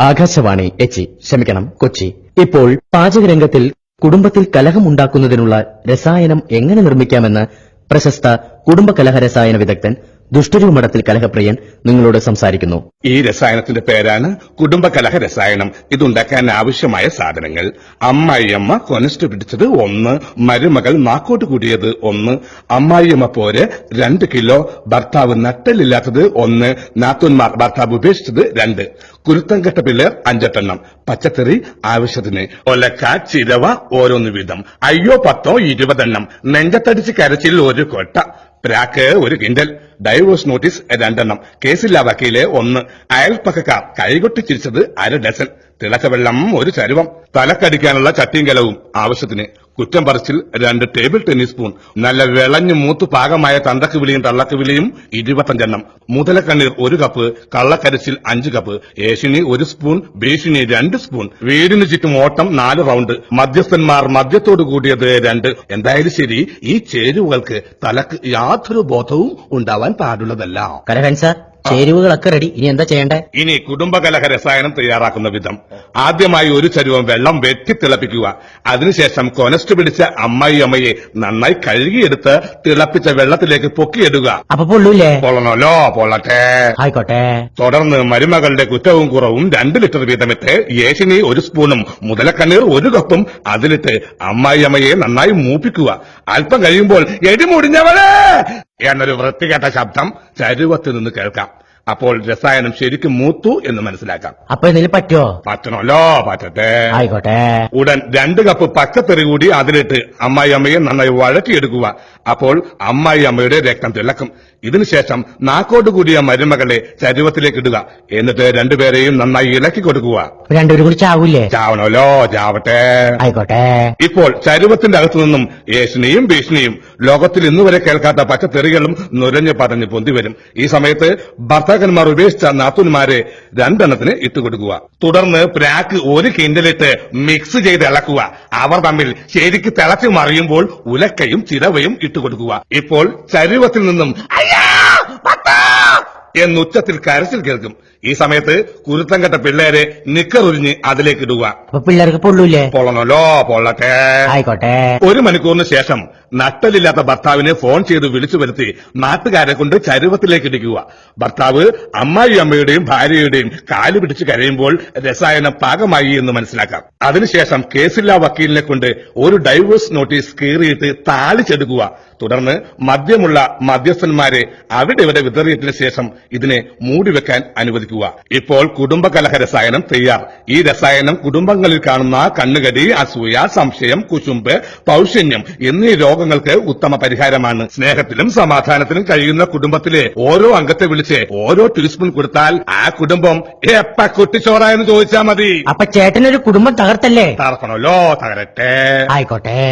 Akashvani H. ക്ഷമിക്കണം കൊച്ചി. ഇപ്പോൾ പാചകരംഗത്തിൽ കുടുംബത്തിൽ കലഹമുണ്ടാക്കുന്നതിനുള്ള രസായനം എങ്ങനെ നിർമ്മിക്കാമെന്ന് പ്രശസ്ത കുടുംബ കലഹ രസായന വിദഗ്ധൻ ദുഷ്ടരൂമഠത്തിൽ കലഹപ്രിയൻ നിങ്ങളോട് സംസാരിക്കുന്നു. ഈ രസായനത്തിന്റെ പേരാണ് കുടുംബകലഹ രസായനം. ഇതുണ്ടാക്കാൻ ആവശ്യമായ സാധനങ്ങൾ. അമ്മായിയമ്മ കൊനസ്റ്റ് പിടിച്ചത് ഒന്ന് മരുമകൾ നാക്കോട്ട് കൂടിയത് ഒന്ന് അമ്മായിയമ്മ പോര് രണ്ട് കിലോ ഭർത്താവ് നട്ടലില്ലാത്തത് ഒന്ന് നാത്തൂന്മാർ ഭർത്താവ് ഉപേക്ഷിച്ചത് രണ്ട് കുരുത്തം പിള്ളേർ അഞ്ചെട്ടെണ്ണം പച്ചക്കറി ആവശ്യത്തിന്. ഒലക്ക ചിരവ ഓരോന്ന് വീതം. അയ്യോ പത്തോ ഇരുപതെണ്ണം. നെഞ്ചത്തടിച്ച് കരച്ചിൽ ഒരു കൊട്ട. പ്രാക്ക് ഒരു കിൻഡൽ ഡൈവോഴ്സ് നോട്ടീസ് രണ്ടെണ്ണം. കേസില്ല വക്കീൽ ഒന്ന്. അയൽപ്പക്കക്കാർ കൈകൊട്ടി ചിരിച്ചത് അര ഡസൻ. തിളച്ച വെള്ളം ഒരു ചരുവം. തലക്കടിക്കാനുള്ള ചട്ടിയും കലവും ആവശ്യത്തിന്. കുറ്റം പറച്ചിൽ രണ്ട് ടേബിൾ ടെന്നീസ് സ്പൂൺ. നല്ല വിളഞ്ഞു മൂത്ത് പാകമായ തണ്ടക്ക് വിളിയും തള്ളക്ക് വിളിയും ഇരുപത്തഞ്ചെണ്ണം മുതലക്കണ്ണീർ ഒരു കപ്പ് കള്ളക്കരച്ചിൽ അഞ്ച് കപ്പ്. ഏഷിണി ഒരു സ്പൂൺ ഭീഷണി രണ്ട് സ്പൂൺ. വീടിന് ചുറ്റും ഓട്ടം നാല് റൗണ്ട്. മധ്യസ്ഥന്മാർ മദ്യത്തോട് കൂടിയത് രണ്ട്. എന്തായാലും ശരി ഈ ചേരുവകൾക്ക് തലക്ക് യാതൊരു ബോധവും ഉണ്ടാവാൻ പാടുള്ളതല്ല. സാർ ചേരുവകളൊക്കെ റെഡി. ഇനി എന്താ ചെയ്യണ്ടേ? ഇനി കുടുംബകലഹ രസായനം തയ്യാറാക്കുന്ന വിധം. ആദ്യമായി ഒരു ചരുവം വെള്ളം വെട്ടി തിളപ്പിക്കുക. അതിനുശേഷം കൊനസ്റ്റ് പിടിച്ച അമ്മായി അമ്മയെ നന്നായി കഴുകിയെടുത്ത് തിളപ്പിച്ച വെള്ളത്തിലേക്ക് പൊക്കിയിടുക. അപ്പൊ പൊള്ളൂല്ലേ? പൊള്ളണല്ലോ പൊള്ളട്ടെ. ആയിക്കോട്ടെ. തുടർന്ന് മരുമകളുടെ കുറ്റവും കുറവും രണ്ട് ലിറ്റർ വീതമിട്ട് യേശിനി ഒരു സ്പൂണും മുതലക്കണ്ണീർ ഒരു കപ്പും അതിലിട്ട് അമ്മായി അമ്മയെ നന്നായി മൂപ്പിക്കുക. അല്പം കഴിയുമ്പോൾ എടിമുടിഞ്ഞവളെ എന്നൊരു വൃത്തികെട്ട ശബ്ദം ചരുവത്തിൽ നിന്ന് കേൾക്കാം. അപ്പോൾ രസായനം ശരിക്കും മൂത്തു എന്ന് മനസ്സിലാക്കാം. അപ്പൊ എന്തെങ്കിലും പറ്റോ പറ്റണല്ലോ പറ്റട്ടെ. ആയിക്കോട്ടെ. ഉടൻ രണ്ട് കപ്പ് പച്ചത്തെറി കൂടി അതിലിട്ട് അമ്മായി അമ്മയെ നന്നായി വഴക്കിയെടുക്കുക അപ്പോൾ അമ്മായി അമ്മയുടെ രക്തം തിളക്കും. ഇതിനുശേഷം നാക്കോട്ട് കൂടിയ മരുമകളെ ചരുവത്തിലേക്ക് ഇടുക. എന്നിട്ട് രണ്ടുപേരെയും നന്നായി ഇളക്കി കൊടുക്കുക. രണ്ടുപേരും കൂടി ചാവൂലേ? ചാവണല്ലോ ചാവട്ടെ. ആയിക്കോട്ടെ. ഇപ്പോൾ ചരുവത്തിന്റെ അകത്തു നിന്നും യേശുനെയും ഭീഷണിയും ലോകത്തിൽ ഇന്നുവരെ കേൾക്കാത്ത പച്ചത്തെറികളും നുരഞ്ഞു പതഞ്ഞ് പൊന്തി വരും. ഈ സമയത്ത് ഭർത്താക്കന്മാർ ഉപേക്ഷിച്ച നാത്തൂന്മാരെ രണ്ടെണ്ണത്തിന് ഇട്ടുകൊടുക്കുക. തുടർന്ന് പ്രാക്ക് ഒരു കിൻഡലിട്ട് മിക്സ് ചെയ്ത് ഇളക്കുക. അവർ തമ്മിൽ ശരിക്ക് തിളച്ചു മറിയുമ്പോൾ ഉലക്കയും ചിരവയും ഇട്ടുകൊടുക്കുക. ഇപ്പോൾ ശരീരത്തിൽ നിന്നും എന്നുച്ചത്തിൽ കരച്ചിൽ കേൾക്കും. ഈ സമയത്ത് കുരുത്തം കെട്ട പിള്ളേരെ നിക്കറുരിഞ്ഞ് അതിലേക്ക് ഇടുക. അപ്പൊ പിള്ളേർക്ക് പൊള്ളൂലേ പൊള്ളണല്ലോ പൊള്ളട്ടെ. ആയിക്കോട്ടെ. ഒരു മണിക്കൂറിന് ശേഷം നട്ടലില്ലാത്ത ഭർത്താവിനെ ഫോൺ ചെയ്ത് വിളിച്ചു വരുത്തി നാട്ടുകാരെ കൊണ്ട് ചരുവത്തിലേക്ക് ഇടിക്കുക. ഭർത്താവ് അമ്മായി അമ്മയുടെയും ഭാര്യയുടെയും കാൽ പിടിച്ച് കരയുമ്പോൾ രസായനം പാകമായി എന്ന് മനസ്സിലാക്കാം. അതിനുശേഷം കേസില്ലാ വക്കീലിനെ കൊണ്ട് ഒരു ഡൈവേഴ്സ് നോട്ടീസ് കീറിയിട്ട് താളിച്ചെടുക്കുക തുടർന്ന് മദ്യമുള്ള മധ്യസ്ഥന്മാരെ അവിടെ ഇവിടെ വിതറിയതിനു ശേഷം ഇതിനെ മൂടിവെക്കാൻ അനുവദിക്കുക. ഇപ്പോൾ കുടുംബകലഹ രസായനം തയ്യാർ ഈ രസായനം കുടുംബങ്ങളിൽ കാണുന്ന കണ്ണുകടി അസൂയ സംശയം കുശുമ്പ് പൗഷന്യം എന്നീ രോഗങ്ങൾക്ക് ഉത്തമ പരിഹാരമാണ്. സ്നേഹത്തിലും സമാധാനത്തിലും കഴിയുന്ന കുടുംബത്തിലെ ഓരോ അംഗത്തെ വിളിച്ച് ഓരോ ടീസ്പൂൺ കൊടുത്താൽ ആ കുടുംബം എപ്പ കുട്ടിച്ചോറായെന്ന് ചോദിച്ചാൽ മതി? അപ്പൊ ചേട്ടനൊരു കുടുംബം തകർത്തല്ലേ? തകർക്കണല്ലോ തകരട്ടെ. ആയിക്കോട്ടെ.